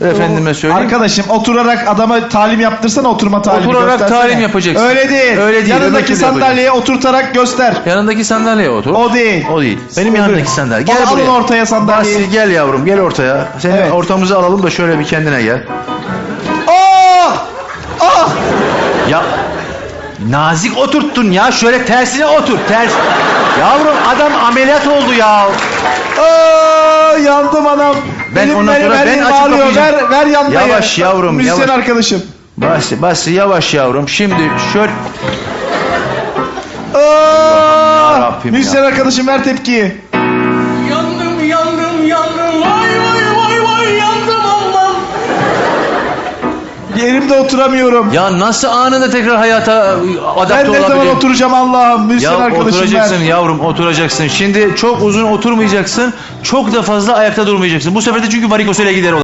Efendime söyleyeyim. Arkadaşım oturarak adama talim yaptırsana oturma talimi Oturarak göstersene. talim yapacaksın. Öyle değil. Öyle değil, öbür Yanındaki türlü sandalyeye oturtarak göster. Yanındaki sandalyeye otur. O değil. O değil. Benim yanındaki sandalye. Gel Al- alın buraya. ortaya sandalyeyi. Basri gel yavrum gel ortaya. Seni Evet. ortamıza alalım da şöyle bir kendine gel. Oh! Ah! Ya nazik oturttun ya. Şöyle tersine otur. Ters. Yavrum adam ameliyat oldu ya. Aa, Ah! yandım anam. Ben Benim ondan sonra ben elim açıp ağrıyor. Ver, ver yandayı. Yavaş yavrum, Müzisyen yavaş. arkadaşım. Basri, Basri yavaş yavrum. Şimdi şöyle Aa, Yarabbim ya. müzisyen arkadaşım ver tepkiyi. Yandım yandım yandım vay vay vay vay yandım Allah'ım. Yerimde oturamıyorum. ya nasıl anında tekrar hayata adapte ben ne zaman olabilirim? oturacağım Allah'ım? Müzisyen Ya arkadaşım oturacaksın ver. yavrum oturacaksın. Şimdi çok uzun oturmayacaksın. Çok da fazla ayakta durmayacaksın. Bu sefer de çünkü varikosele gider.